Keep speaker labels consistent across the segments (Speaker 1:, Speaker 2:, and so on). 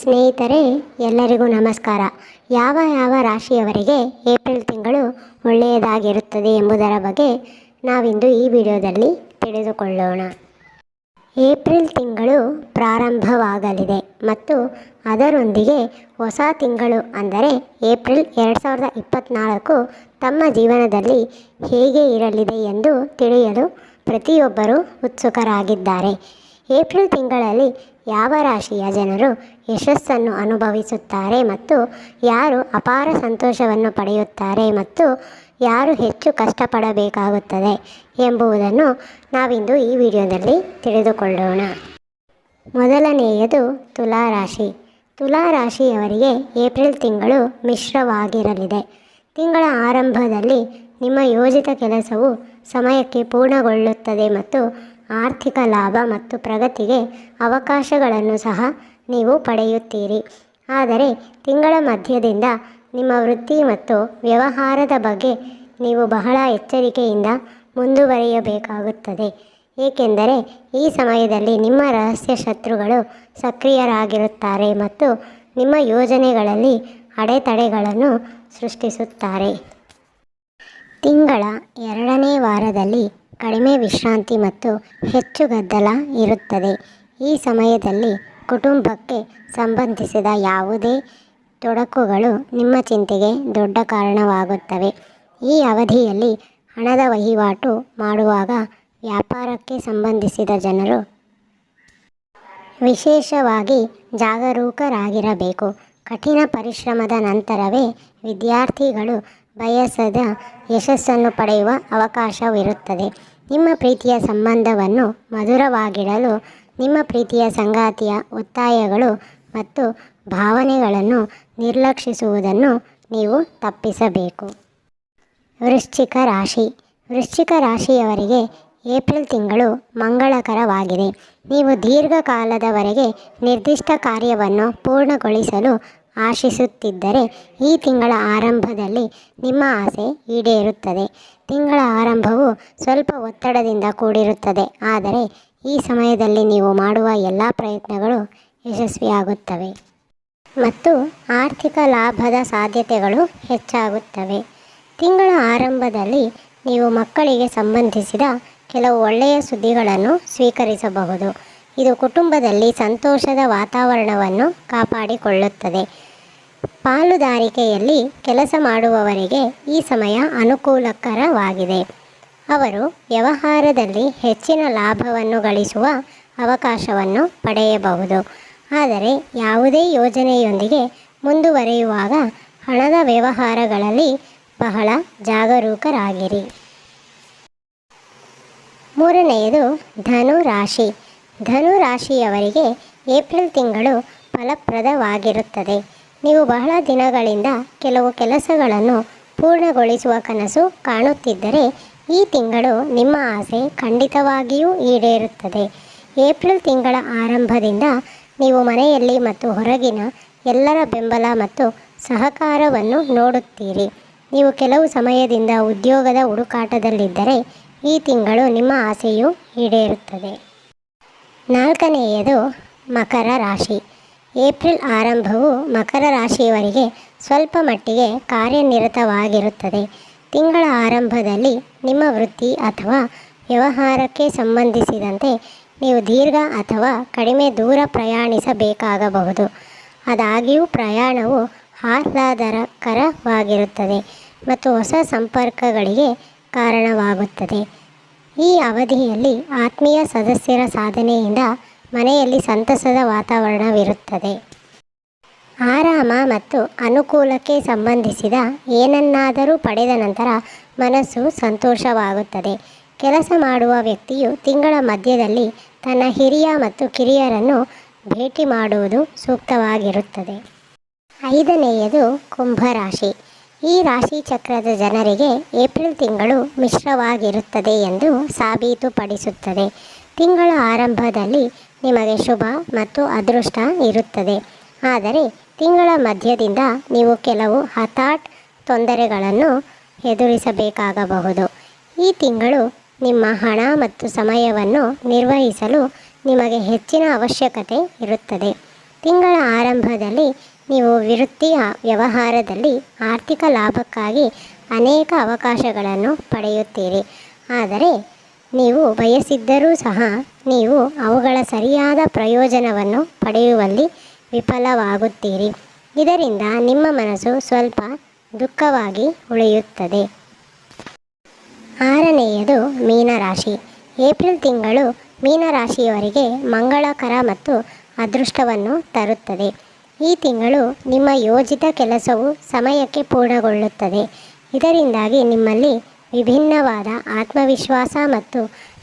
Speaker 1: ಸ್ನೇಹಿತರೆ, ಎಲ್ಲರಿಗೂ ನಮಸ್ಕಾರ. ಯಾವ ಯಾವ ರಾಶಿಯವರಿಗೆ ಏಪ್ರಿಲ್ ತಿಂಗಳು ಒಳ್ಳೆಯದಾಗಿರುತ್ತದೆ ಎಂಬುದರ ಬಗ್ಗೆ ನಾವಿಂದು ಈ ವಿಡಿಯೋದಲ್ಲಿ ತಿಳಿದುಕೊಳ್ಳೋಣ. ಏಪ್ರಿಲ್ ತಿಂಗಳು ಪ್ರಾರಂಭವಾಗಲಿದೆ ಮತ್ತು ಅದರೊಂದಿಗೆ ಹೊಸ ತಿಂಗಳು ಅಂದರೆ ಏಪ್ರಿಲ್ ಎರಡು ಸಾವಿರದ ಇಪ್ಪತ್ತ್ನಾಲ್ಕು ತಮ್ಮ ಜೀವನದಲ್ಲಿ ಹೇಗೆ ಇರಲಿದೆ ಎಂದು ತಿಳಿಯಲು ಪ್ರತಿಯೊಬ್ಬರೂ ಉತ್ಸುಕರಾಗಿದ್ದಾರೆ. ಏಪ್ರಿಲ್ ತಿಂಗಳಲ್ಲಿ ಯಾವ ರಾಶಿಯ ಜನರು ಯಶಸ್ಸನ್ನು ಅನುಭವಿಸುತ್ತಾರೆ ಮತ್ತು ಯಾರು ಅಪಾರ ಸಂತೋಷವನ್ನು ಪಡೆಯುತ್ತಾರೆ ಮತ್ತು ಯಾರು ಹೆಚ್ಚು ಕಷ್ಟಪಡಬೇಕಾಗುತ್ತದೆ ಎಂಬುದನ್ನು ನಾವಿಂದು ಈ ವಿಡಿಯೋದಲ್ಲಿ ತಿಳಿದುಕೊಳ್ಳೋಣ. ಮೊದಲನೆಯದು ತುಲಾ ರಾಶಿ. ತುಲಾ ರಾಶಿಯವರಿಗೆ ಏಪ್ರಿಲ್ ತಿಂಗಳು ಮಿಶ್ರವಾಗಿರಲಿದೆ. ತಿಂಗಳ ಆರಂಭದಲ್ಲಿ ನಿಮ್ಮ ಯೋಜಿತ ಕೆಲಸವು ಸಮಯಕ್ಕೆ ಪೂರ್ಣಗೊಳ್ಳುತ್ತದೆ ಮತ್ತು ಆರ್ಥಿಕ ಲಾಭ ಮತ್ತು ಪ್ರಗತಿಗೆ ಅವಕಾಶಗಳನ್ನು ಸಹ ನೀವು ಪಡೆಯುತ್ತೀರಿ. ಆದರೆ ತಿಂಗಳ ಮಧ್ಯದಿಂದ ನಿಮ್ಮ ವೃತ್ತಿ ಮತ್ತು ವ್ಯವಹಾರದ ಬಗ್ಗೆ ನೀವು ಬಹಳ ಎಚ್ಚರಿಕೆಯಿಂದ ಮುಂದುವರಿಯಬೇಕಾಗುತ್ತದೆ. ಏಕೆಂದರೆ ಈ ಸಮಯದಲ್ಲಿ ನಿಮ್ಮ ರಹಸ್ಯ ಶತ್ರುಗಳು ಸಕ್ರಿಯರಾಗಿರುತ್ತಾರೆ ಮತ್ತು ನಿಮ್ಮ ಯೋಜನೆಗಳಲ್ಲಿ ಅಡೆತಡೆಗಳನ್ನು ಸೃಷ್ಟಿಸುತ್ತಾರೆ. ತಿಂಗಳ ಎರಡನೇ ವಾರದಲ್ಲಿ ಕಡಿಮೆ ವಿಶ್ರಾಂತಿ ಮತ್ತು ಹೆಚ್ಚು ಗದ್ದಲ ಇರುತ್ತದೆ. ಈ ಸಮಯದಲ್ಲಿ ಕುಟುಂಬಕ್ಕೆ ಸಂಬಂಧಿಸಿದ ಯಾವುದೇ ತೊಡಕುಗಳು ನಿಮ್ಮ ಚಿಂತೆಗೆ ದೊಡ್ಡ ಕಾರಣವಾಗುತ್ತವೆ. ಈ ಅವಧಿಯಲ್ಲಿ ಹಣದ ವಹಿವಾಟು ಮಾಡುವಾಗ ವ್ಯಾಪಾರಕ್ಕೆ ಸಂಬಂಧಿಸಿದ ಜನರು ವಿಶೇಷವಾಗಿ ಜಾಗರೂಕರಾಗಿರಬೇಕು. ಕಠಿಣ ಪರಿಶ್ರಮದ ನಂತರವೇ ವಿದ್ಯಾರ್ಥಿಗಳು ಬಯಸದ ಯಶಸ್ಸನ್ನು ಪಡೆಯುವ ಅವಕಾಶವಿರುತ್ತದೆ. ನಿಮ್ಮ ಪ್ರೀತಿಯ ಸಂಬಂಧವನ್ನು ಮಧುರವಾಗಿಡಲು ನಿಮ್ಮ ಪ್ರೀತಿಯ ಸಂಗಾತಿಯ ಒತ್ತಾಯಗಳು ಮತ್ತು ಭಾವನೆಗಳನ್ನು ನಿರ್ಲಕ್ಷಿಸುವುದನ್ನು ನೀವು ತಪ್ಪಿಸಬೇಕು. ವೃಶ್ಚಿಕ ರಾಶಿ. ವೃಶ್ಚಿಕ ರಾಶಿಯವರಿಗೆ ಏಪ್ರಿಲ್ ತಿಂಗಳು ಮಂಗಳಕರವಾಗಿದೆ. ನೀವು ದೀರ್ಘಕಾಲದವರೆಗೆ ನಿರ್ದಿಷ್ಟ ಕಾರ್ಯವನ್ನು ಪೂರ್ಣಗೊಳಿಸಲು ಆಶಿಸುತ್ತಿದ್ದರೆ ಈ ತಿಂಗಳ ಆರಂಭದಲ್ಲಿ ನಿಮ್ಮ ಆಸೆ ಈಡೇರುತ್ತದೆ. ತಿಂಗಳ ಆರಂಭವು ಸ್ವಲ್ಪ ಒತ್ತಡದಿಂದ ಕೂಡಿರುತ್ತದೆ. ಆದರೆ ಈ ಸಮಯದಲ್ಲಿ ನೀವು ಮಾಡುವ ಎಲ್ಲ ಪ್ರಯತ್ನಗಳು ಯಶಸ್ವಿಯಾಗುತ್ತವೆ ಮತ್ತು ಆರ್ಥಿಕ ಲಾಭದ ಸಾಧ್ಯತೆಗಳು ಹೆಚ್ಚಾಗುತ್ತವೆ. ತಿಂಗಳ ಆರಂಭದಲ್ಲಿ ನೀವು ಮಕ್ಕಳಿಗೆ ಸಂಬಂಧಿಸಿದ ಕೆಲವು ಒಳ್ಳೆಯ ಸುದ್ದಿಗಳನ್ನು ಸ್ವೀಕರಿಸಬಹುದು. ಇದು ಕುಟುಂಬದಲ್ಲಿ ಸಂತೋಷದ ವಾತಾವರಣವನ್ನು ಕಾಪಾಡಿಕೊಳ್ಳುತ್ತದೆ. ಪಾಲುದಾರಿಕೆಯಲ್ಲಿ ಕೆಲಸ ಮಾಡುವವರಿಗೆ ಈ ಸಮಯ ಅನುಕೂಲಕರವಾಗಿದೆ. ಅವರು ವ್ಯವಹಾರದಲ್ಲಿ ಹೆಚ್ಚಿನ ಲಾಭವನ್ನು ಗಳಿಸುವ ಅವಕಾಶವನ್ನು ಪಡೆಯಬಹುದು. ಆದರೆ ಯಾವುದೇ ಯೋಜನೆಯೊಂದಿಗೆ ಮುಂದುವರೆಯುವಾಗ ಹಣದ ವ್ಯವಹಾರಗಳಲ್ಲಿ ಬಹಳ ಜಾಗರೂಕರಾಗಿರಿ. ಮೂರನೆಯದು ಧನು ರಾಶಿ. ಧನು ರಾಶಿಯವರಿಗೆ ಏಪ್ರಿಲ್ ತಿಂಗಳು ಫಲಪ್ರದವಾಗಿರುತ್ತದೆ. ನೀವು ಬಹಳ ದಿನಗಳಿಂದ ಕೆಲವು ಕೆಲಸಗಳನ್ನು ಪೂರ್ಣಗೊಳಿಸುವ ಕನಸು ಕಾಣುತ್ತಿದ್ದರೆ ಈ ತಿಂಗಳು ನಿಮ್ಮ ಆಸೆ ಖಂಡಿತವಾಗಿಯೂ ಈಡೇರುತ್ತದೆ. ಏಪ್ರಿಲ್ ತಿಂಗಳ ಆರಂಭದಿಂದ ನೀವು ಮನೆಯಲ್ಲಿ ಮತ್ತು ಹೊರಗಿನ ಎಲ್ಲರ ಬೆಂಬಲ ಮತ್ತು ಸಹಕಾರವನ್ನು ನೋಡುತ್ತೀರಿ. ನೀವು ಕೆಲವು ಸಮಯದಿಂದ ಉದ್ಯೋಗದ ಹುಡುಕಾಟದಲ್ಲಿದ್ದರೆ ಈ ತಿಂಗಳು ನಿಮ್ಮ ಆಸೆಯು ಈಡೇರುತ್ತದೆ. ನಾಲ್ಕನೆಯದು ಮಕರ ರಾಶಿ. ಏಪ್ರಿಲ್ ಆರಂಭವು ಮಕರ ರಾಶಿಯವರಿಗೆ ಸ್ವಲ್ಪ ಮಟ್ಟಿಗೆ ಕಾರ್ಯನಿರತವಾಗಿರುತ್ತದೆ. ತಿಂಗಳ ಆರಂಭದಲ್ಲಿ ನಿಮ್ಮ ವೃತ್ತಿ ಅಥವಾ ವ್ಯವಹಾರಕ್ಕೆ ಸಂಬಂಧಿಸಿದಂತೆ ನೀವು ದೀರ್ಘ ಅಥವಾ ಕಡಿಮೆ ದೂರ ಪ್ರಯಾಣಿಸಬೇಕಾಗಬಹುದು. ಆದಾಗ್ಯೂ ಪ್ರಯಾಣವು ಆಹ್ಲಾದಕರವಾಗಿರುತ್ತದೆ ಮತ್ತು ಹೊಸ ಸಂಪರ್ಕಗಳಿಗೆ ಕಾರಣವಾಗುತ್ತದೆ. ಈ ಅವಧಿಯಲ್ಲಿ ಆತ್ಮೀಯ ಸದಸ್ಯರ ಸಾಧನೆಯಿಂದ ಮನೆಯಲ್ಲಿ ಸಂತಸದ ವಾತಾವರಣವಿರುತ್ತದೆ. ಆರಾಮ ಮತ್ತು ಅನುಕೂಲಕ್ಕೆ ಸಂಬಂಧಿಸಿದ ಏನನ್ನಾದರೂ ಪಡೆದ ನಂತರ ಮನಸ್ಸು ಸಂತೋಷವಾಗುತ್ತದೆ. ಕೆಲಸ ಮಾಡುವ ವ್ಯಕ್ತಿಯು ತಿಂಗಳ ಮಧ್ಯದಲ್ಲಿ ತನ್ನ ಹಿರಿಯ ಮತ್ತು ಕಿರಿಯರನ್ನು ಭೇಟಿ ಮಾಡುವುದು ಸೂಕ್ತವಾಗಿರುತ್ತದೆ. ಐದನೆಯದು ಕುಂಭರಾಶಿ. ಈ ರಾಶಿ ಚಕ್ರದ ಜನರಿಗೆ ಏಪ್ರಿಲ್ ತಿಂಗಳು ಮಿಶ್ರವಾಗಿರುತ್ತದೆ ಎಂದು ಸಾಬೀತುಪಡಿಸುತ್ತದೆ. ತಿಂಗಳ ಆರಂಭದಲ್ಲಿ ನಿಮಗೆ ಶುಭ ಮತ್ತು ಅದೃಷ್ಟ ಇರುತ್ತದೆ. ಆದರೆ ತಿಂಗಳ ಮಧ್ಯದಿಂದ ನೀವು ಕೆಲವು ಹತಾಟ್ ತೊಂದರೆಗಳನ್ನು ಎದುರಿಸಬೇಕಾಗಬಹುದು. ಈ ತಿಂಗಳು ನಿಮ್ಮ ಹಣ ಮತ್ತು ಸಮಯವನ್ನು ನಿರ್ವಹಿಸಲು ನಿಮಗೆ ಹೆಚ್ಚಿನ ಅವಶ್ಯಕತೆ ಇರುತ್ತದೆ. ತಿಂಗಳ ಆರಂಭದಲ್ಲಿ ನೀವು ವೃತ್ತಿ ವ್ಯವಹಾರದಲ್ಲಿ ಆರ್ಥಿಕ ಲಾಭಕ್ಕಾಗಿ ಅನೇಕ ಅವಕಾಶಗಳನ್ನು ಪಡೆಯುತ್ತೀರಿ. ಆದರೆ ನೀವು ಬಯಸಿದ್ದರೂ ಸಹ ನೀವು ಅವುಗಳ ಸರಿಯಾದ ಪ್ರಯೋಜನವನ್ನು ಪಡೆಯುವಲ್ಲಿ ವಿಫಲವಾಗುತ್ತೀರಿ. ಇದರಿಂದ ನಿಮ್ಮ ಮನಸ್ಸು ಸ್ವಲ್ಪ ದುಃಖವಾಗಿ ಉಳಿಯುತ್ತದೆ. ಆರನೆಯದು ಮೀನರಾಶಿ. ಏಪ್ರಿಲ್ ತಿಂಗಳು ಮೀನರಾಶಿಯವರಿಗೆ ಮಂಗಳಕರ ಮತ್ತು ಅದೃಷ್ಟವನ್ನು ತರುತ್ತದೆ. ಈ ತಿಂಗಳು ನಿಮ್ಮ ಯೋಜಿತ ಕೆಲಸವು ಸಮಯಕ್ಕೆ ಪೂರ್ಣಗೊಳ್ಳುತ್ತದೆ. ಇದರಿಂದಾಗಿ ನಿಮ್ಮಲ್ಲಿ ವಿಭಿನ್ನವಾದ ಆತ್ಮವಿಶ್ವಾಸ ಮತ್ತು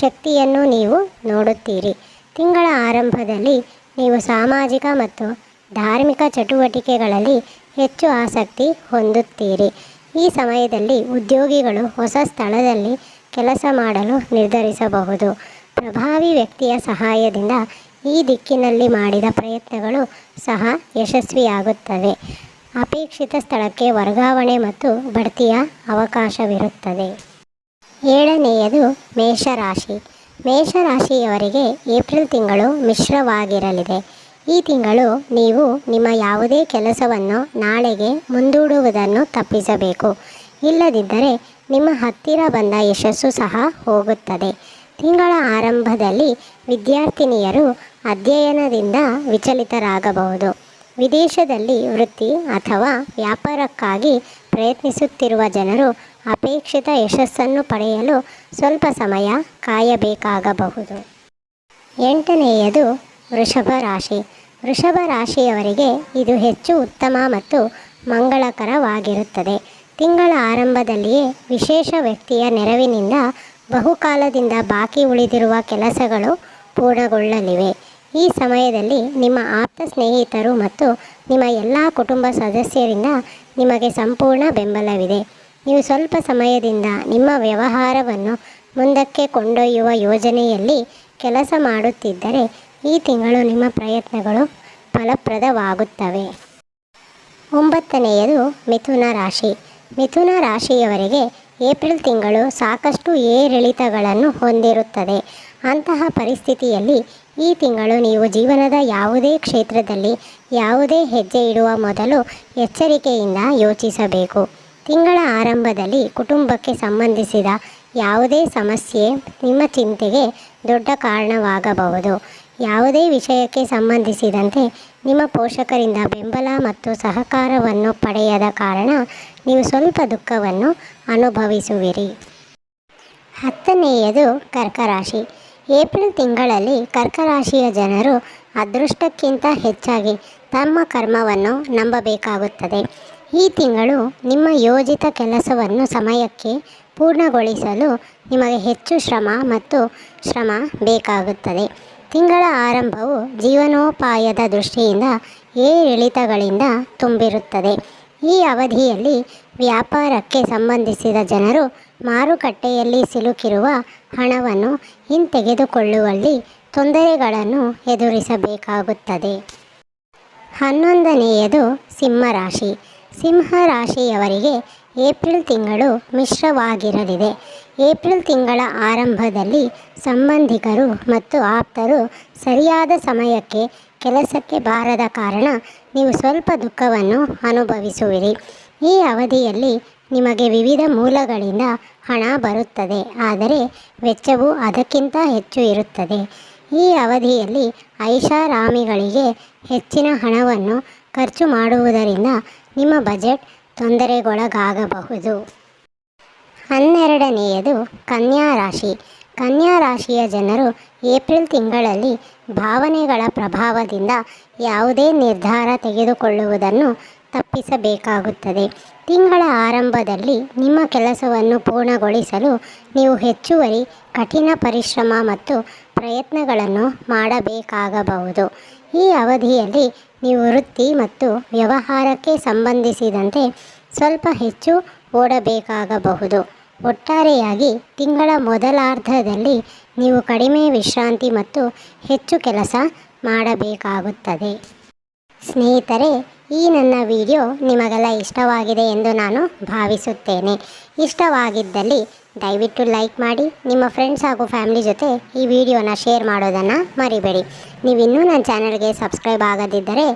Speaker 1: ಶಕ್ತಿಯನ್ನು ನೀವು ನೋಡುತ್ತೀರಿ. ತಿಂಗಳ ಆರಂಭದಲ್ಲಿ ನೀವು ಸಾಮಾಜಿಕ ಮತ್ತು ಧಾರ್ಮಿಕ ಚಟುವಟಿಕೆಗಳಲ್ಲಿ ಹೆಚ್ಚು ಆಸಕ್ತಿ ಹೊಂದುತ್ತೀರಿ. ಈ ಸಮಯದಲ್ಲಿ ಉದ್ಯೋಗಿಗಳು ಹೊಸ ಸ್ಥಳದಲ್ಲಿ ಕೆಲಸ ಮಾಡಲು ನಿರ್ಧರಿಸಬಹುದು. ಪ್ರಭಾವಿ ವ್ಯಕ್ತಿಯ ಸಹಾಯದಿಂದ ಈ ದಿಕ್ಕಿನಲ್ಲಿ ಮಾಡಿದ ಪ್ರಯತ್ನಗಳು ಸಹ ಯಶಸ್ವಿಯಾಗುತ್ತವೆ. ಅಪೇಕ್ಷಿತ ಸ್ಥಳಕ್ಕೆ ವರ್ಗಾವಣೆ ಮತ್ತು ಬಡ್ತಿಯ ಅವಕಾಶವಿರುತ್ತದೆ. ಏಳನೆಯದು ಮೇಷರಾಶಿ. ಮೇಷರಾಶಿಯವರಿಗೆ ಏಪ್ರಿಲ್ ತಿಂಗಳು ಮಿಶ್ರವಾಗಿರಲಿದೆ. ಈ ತಿಂಗಳು ನೀವು ನಿಮ್ಮ ಯಾವುದೇ ಕೆಲಸವನ್ನು ನಾಳೆಗೆ ಮುಂದೂಡುವುದನ್ನು ತಪ್ಪಿಸಬೇಕು. ಇಲ್ಲದಿದ್ದರೆ ನಿಮ್ಮ ಹತ್ತಿರ ಬಂದ ಯಶಸ್ಸು ಸಹ ಹೋಗುತ್ತದೆ. ತಿಂಗಳ ಆರಂಭದಲ್ಲಿ ವಿದ್ಯಾರ್ಥಿನಿಯರು ಅಧ್ಯಯನದಿಂದ ವಿಚಲಿತರಾಗಬಹುದು. ವಿದೇಶದಲ್ಲಿ ವೃತ್ತಿ ಅಥವಾ ವ್ಯಾಪಾರಕ್ಕಾಗಿ ಪ್ರಯತ್ನಿಸುತ್ತಿರುವ ಜನರು ಅಪೇಕ್ಷಿತ ಯಶಸ್ಸನ್ನು ಪಡೆಯಲು ಸ್ವಲ್ಪ ಸಮಯ ಕಾಯಬೇಕಾಗಬಹುದು. ಎಂಟನೆಯದು ವೃಷಭ ರಾಶಿ. ವೃಷಭ ರಾಶಿಯವರಿಗೆ ಇದು ಹೆಚ್ಚು ಉತ್ತಮ ಮತ್ತು ಮಂಗಳಕರವಾಗಿರುತ್ತದೆ. ತಿಂಗಳ ಆರಂಭದಲ್ಲಿಯೇ ವಿಶೇಷ ವ್ಯಕ್ತಿಯ ನೆರವಿನಿಂದ ಬಹುಕಾಲದಿಂದ ಬಾಕಿ ಉಳಿದಿರುವ ಕೆಲಸಗಳು ಪೂರ್ಣಗೊಳ್ಳಲಿವೆ. ಈ ಸಮಯದಲ್ಲಿ ನಿಮ್ಮ ಆಪ್ತ ಸ್ನೇಹಿತರು ಮತ್ತು ನಿಮ್ಮ ಎಲ್ಲ ಕುಟುಂಬ ಸದಸ್ಯರಿಂದ ನಿಮಗೆ ಸಂಪೂರ್ಣ ಬೆಂಬಲವಿದೆ. ನೀವು ಸ್ವಲ್ಪ ಸಮಯದಿಂದ ನಿಮ್ಮ ವ್ಯವಹಾರವನ್ನು ಮುಂದಕ್ಕೆ ಕೊಂಡೊಯ್ಯುವ ಯೋಜನೆಯಲ್ಲಿ ಕೆಲಸ ಮಾಡುತ್ತಿದ್ದರೆ ಈ ತಿಂಗಳು ನಿಮ್ಮ ಪ್ರಯತ್ನಗಳು ಫಲಪ್ರದವಾಗುತ್ತವೆ. ಒಂಬತ್ತನೆಯದು ಮಿಥುನ ರಾಶಿ. ಮಿಥುನ ರಾಶಿಯವರಿಗೆ ಏಪ್ರಿಲ್ ತಿಂಗಳು ಸಾಕಷ್ಟು ಏರಿಳಿತಗಳನ್ನು ಹೊಂದಿರುತ್ತದೆ. ಅಂತಹ ಪರಿಸ್ಥಿತಿಯಲ್ಲಿ ಈ ತಿಂಗಳು ನೀವು ಜೀವನದ ಯಾವುದೇ ಕ್ಷೇತ್ರದಲ್ಲಿ ಯಾವುದೇ ಹೆಜ್ಜೆ ಇಡುವ ಮೊದಲು ಎಚ್ಚರಿಕೆಯಿಂದ ಯೋಚಿಸಬೇಕು. ತಿಂಗಳ ಆರಂಭದಲ್ಲಿ ಕುಟುಂಬಕ್ಕೆ ಸಂಬಂಧಿಸಿದ ಯಾವುದೇ ಸಮಸ್ಯೆ ನಿಮ್ಮ ಚಿಂತೆಗೆ ದೊಡ್ಡ ಕಾರಣವಾಗಬಹುದು. ಯಾವುದೇ ವಿಷಯಕ್ಕೆ ಸಂಬಂಧಿಸಿದಂತೆ ನಿಮ್ಮ ಪೋಷಕರಿಂದ ಬೆಂಬಲ ಮತ್ತು ಸಹಕಾರವನ್ನು ಪಡೆಯದ ಕಾರಣ ನೀವು ಸ್ವಲ್ಪ ದುಃಖವನ್ನು ಅನುಭವಿಸುವಿರಿ. ಹತ್ತನೆಯದು ಕರ್ಕರಾಶಿ. ಏಪ್ರಿಲ್ ತಿಂಗಳಲ್ಲಿ ಕರ್ಕರಾಶಿಯ ಜನರು ಅದೃಷ್ಟಕ್ಕಿಂತ ಹೆಚ್ಚಾಗಿ ತಮ್ಮ ಕರ್ಮವನ್ನು ನಂಬಬೇಕಾಗುತ್ತದೆ. ಈ ತಿಂಗಳು ನಿಮ್ಮ ಯೋಜಿತ ಕೆಲಸವನ್ನು ಸಮಯಕ್ಕೆ ಪೂರ್ಣಗೊಳಿಸಲು ನಿಮಗೆ ಹೆಚ್ಚು ಶ್ರಮ ಮತ್ತು ಶ್ರಮ ಬೇಕಾಗುತ್ತದೆ. ತಿಂಗಳ ಆರಂಭವು ಜೀವನೋಪಾಯದ ದೃಷ್ಟಿಯಿಂದ ಏರಿಳಿತಗಳಿಂದ ತುಂಬಿರುತ್ತದೆ. ಈ ಅವಧಿಯಲ್ಲಿ ವ್ಯಾಪಾರಕ್ಕೆ ಸಂಬಂಧಿಸಿದ ಜನರು ಮಾರುಕಟ್ಟೆಯಲ್ಲಿ ಸಿಲುಕಿರುವ ಹಣವನ್ನು ಹಿಂತೆಗೆದುಕೊಳ್ಳುವಲ್ಲಿ ತೊಂದರೆಗಳನ್ನು ಎದುರಿಸಬೇಕಾಗುತ್ತದೆ. ಹನ್ನೊಂದನೆಯದು ಸಿಂಹರಾಶಿ ಸಿಂಹರಾಶಿಯವರಿಗೆ ಏಪ್ರಿಲ್ ತಿಂಗಳು ಮಿಶ್ರವಾಗಿರಲಿದೆ. ಏಪ್ರಿಲ್ ತಿಂಗಳ ಆರಂಭದಲ್ಲಿ ಸಂಬಂಧಿಕರು ಮತ್ತು ಆಪ್ತರು ಸರಿಯಾದ ಸಮಯಕ್ಕೆ ಕೆಲಸಕ್ಕೆ ಬಾರದ ಕಾರಣ ನೀವು ಸ್ವಲ್ಪ ದುಃಖವನ್ನು ಅನುಭವಿಸುವಿರಿ. ಈ ಅವಧಿಯಲ್ಲಿ ನಿಮಗೆ ವಿವಿಧ ಮೂಲಗಳಿಂದ ಹಣ ಬರುತ್ತದೆ, ಆದರೆ ವೆಚ್ಚವು ಅದಕ್ಕಿಂತ ಹೆಚ್ಚು ಇರುತ್ತದೆ. ಈ ಅವಧಿಯಲ್ಲಿ ಐಷಾರಾಮಿಗಳಿಗೆ ಹೆಚ್ಚಿನ ಹಣವನ್ನು ಖರ್ಚು ಮಾಡುವುದರಿಂದ ನಿಮ್ಮ ಬಜೆಟ್ ತೊಂದರೆಗೊಳಗಾಗಬಹುದು. ಹನ್ನೆರಡನೆಯದು ಕನ್ಯಾ ರಾಶಿ. ಕನ್ಯಾ ರಾಶಿಯ ಜನರು ಏಪ್ರಿಲ್ ತಿಂಗಳಲ್ಲಿ ಭಾವನೆಗಳ ಪ್ರಭಾವದಿಂದ ಯಾವುದೇ ನಿರ್ಧಾರ ತೆಗೆದುಕೊಳ್ಳುವುದನ್ನು ತಪ್ಪಿಸಬೇಕಾಗುತ್ತದೆ. ತಿಂಗಳ ಆರಂಭದಲ್ಲಿ ನಿಮ್ಮ ಕೆಲಸವನ್ನು ಪೂರ್ಣಗೊಳಿಸಲು ನೀವು ಹೆಚ್ಚುವರಿ ಕಠಿಣ ಪರಿಶ್ರಮ ಮತ್ತು ಪ್ರಯತ್ನಗಳನ್ನು ಮಾಡಬೇಕಾಗಬಹುದು. ಈ ಅವಧಿಯಲ್ಲಿ ನೀವು ವೃತ್ತಿ ಮತ್ತು ವ್ಯವಹಾರಕ್ಕೆ ಸಂಬಂಧಿಸಿದಂತೆ ಸ್ವಲ್ಪ ಹೆಚ್ಚು ಓಡಬೇಕಾಗಬಹುದು. ಒಟ್ಟಾರೆಯಾಗಿ ತಿಂಗಳ ಮೊದಲಾರ್ಧದಲ್ಲಿ ನೀವು ಕಡಿಮೆ ವಿಶ್ರಾಂತಿ ಮತ್ತು ಹೆಚ್ಚು ಕೆಲಸ ಮಾಡಬೇಕಾಗುತ್ತದೆ. ಸ್ನೇಹಿತರೆ, ಈ ನನ್ನ ವಿಡಿಯೋ ನಿಮಗೆಲ್ಲ ಇಷ್ಟವಾಗಿದೆ ಎಂದು ನಾನು ಭಾವಿಸುತ್ತೇನೆ. ಇಷ್ಟವಾಗಿದ್ದಲ್ಲಿ ದಯವಿಟ್ಟು ಲೈಕ್ ಮಾಡಿ, ನಿಮ್ಮ ಫ್ರೆಂಡ್ಸ್ ಹಾಗೂ ಫ್ಯಾಮಿಲಿ ಜೊತೆ ಈ ವಿಡಿಯೋನ ಶೇರ್ ಮಾಡೋದನ್ನು ಮರಿಬೇಡಿ. ನೀವಿನ್ನೂ ನನ್ನ ಚಾನಲ್ಗೆ ಸಬ್ಸ್ಕ್ರೈಬ್ ಆಗದಿದ್ದರೆ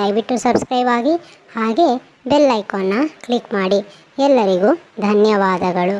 Speaker 1: ದಯವಿಟ್ಟು ಸಬ್ಸ್ಕ್ರೈಬ್ ಆಗಿ, ಹಾಗೆ ಬೆಲ್ ಐಕಾನ್ನ ಕ್ಲಿಕ್ ಮಾಡಿ. ಎಲ್ಲರಿಗೂ ಧನ್ಯವಾದಗಳು.